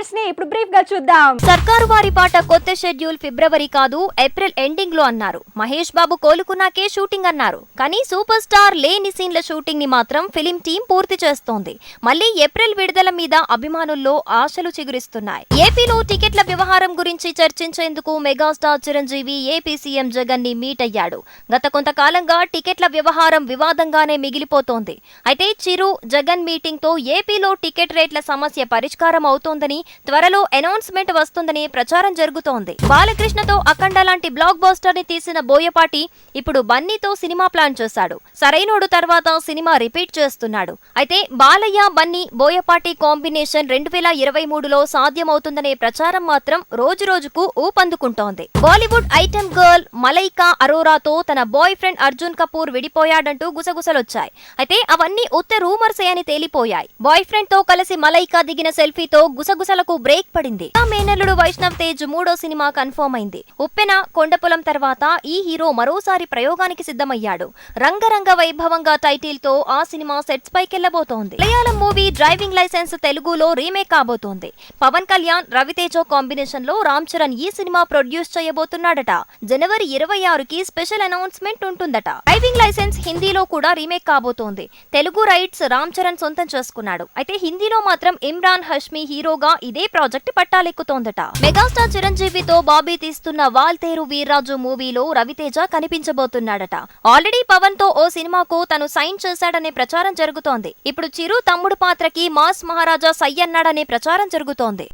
అప్డేట్స్ని ఇప్పుడు బ్రీఫ్గా చూద్దాం. సర్కారు వారి పాట కొత్త షెడ్యూల్ ఫిబ్రవరి కాదు ఏప్రిల్ ఎండింగ్లో అన్నారు. మహేష్ బాబు కోలుకున్నాకే షూటింగ్ అన్నారు. కానీ సూపర్ స్టార్ లేని సీన్ల షూటింగ్ని మాత్రం ఫిలిం టీం పూర్తి చేస్తోంది. మళ్ళీ ఏప్రిల్ విడుదల మీద అభిమానుల్లో ఆశలు చిగురిస్తున్నాయి. ఏపీలో టికెట్ల వ్యవహారం గురించి చర్చించేందుకు మెగాస్టార్ చిరంజీవి ఏపీ సీఎం జగన్ని మీట్ అయ్యాడు. గత కొంతకాలంగా టికెట్ల వ్యవహారం వివాదంగానే మిగిలిపోతోంది. అయితే చిరు జగన్ మీటింగ్తో ఏపీలో టికెట్ రేట్ల సమస్య పరిష్కారం అవుతోందని త్వరలో అనౌన్స్మెంట్ వస్తుందని ప్రచారం జరుగుతోంది. బాలకృష్ణతో అఖండ లాంటి బ్లాక్ బస్టర్ని తీసిన బోయపాటి ఇప్పుడు బన్నీతో సినిమా ప్లాన్ చేశాడు. సరైనోడు తర్వాత సినిమా రిపీట్ చేస్తున్నాడు. అయితే బాలయ్య బన్నీ బోయపాటి కాంబినేషన్ రెండు వేల ఇరవై మూడులో సాధ్యమవుతుందనే ప్రచారం మాత్రం రోజు రోజుకు ఊపందుకుంటోంది. బాలీవుడ్ ఐటెం గర్ల్ మలైకా అరోరాతో తన బాయ్ ఫ్రెండ్ అర్జున్ కపూర్ విడిపోయాడంటూ గుసగుసలొచ్చాయి. అయితే అవన్నీ ఉత్త రూమర్సే అని తేలిపోయాయి. బాయ్ ఫ్రెండ్తో కలిసి మలైకా దిగిన సెల్ఫీతో గుసగుసలకు బ్రేక్ పడింది. మేనల్లుడు వైష్ణవ్ తేజ్ మూడో సినిమా కన్ఫర్మ్ అయింది. ఉప్పెన కొండపొలం తర్వాత ఈ హీరో మరోసారి ప్రయోగానికి సిద్ధమయ్యాడు. రంగరంగ వైభవంగా టైటిల్తో ఆ సినిమా సెట్స్ పైకెళ్ళబోతోంది మలయాళం మూవీ డ్రైవింగ్ లైసెన్స్ తెలుగులో రీమేక్ కాబోతోంది. పవన్ కళ్యాణ్ రవితేజ కాంబినేషన్లో రామ్ చరణ్ ఈ సినిమా ప్రొడ్యూస్ చేయబోతున్నాడట. జనవరి ఇరవై ఆరుకి స్పెషల్ అనౌన్స్మెంట్ ఉంటుందట. డ్రైవింగ్ లైసెన్స్ హిందీలో కూడా రీమేక్ కాబోతోంది. తెలుగు రైట్స్ రామ్ చరణ్ సొంతం చేసుకున్నాడు. అయితే హిందీలో మాత్రం ఇమ్రాన్ హష్మి హీరోగా ఇదే ప్రాజెక్ట్ పట్టాలెక్కుతోందట. మెగాస్టార్ చిరంజీవితో బాబీ తీస్తున్న వాల్తేరు వీర్రాజు మూవీలో రవితేజ కనిపించబోతున్నాడట. ఆల్రెడీ పవన్తో ఓ సినిమాకు తను సైన్ చేశాడనే ప్రచారం జరుగుతోంది. ఇప్పుడు చిరు తమ్ముడు పాత్రకి మాస్ మహారాజా సై అన్నాడనే ప్రచారం జరుగుతోంది.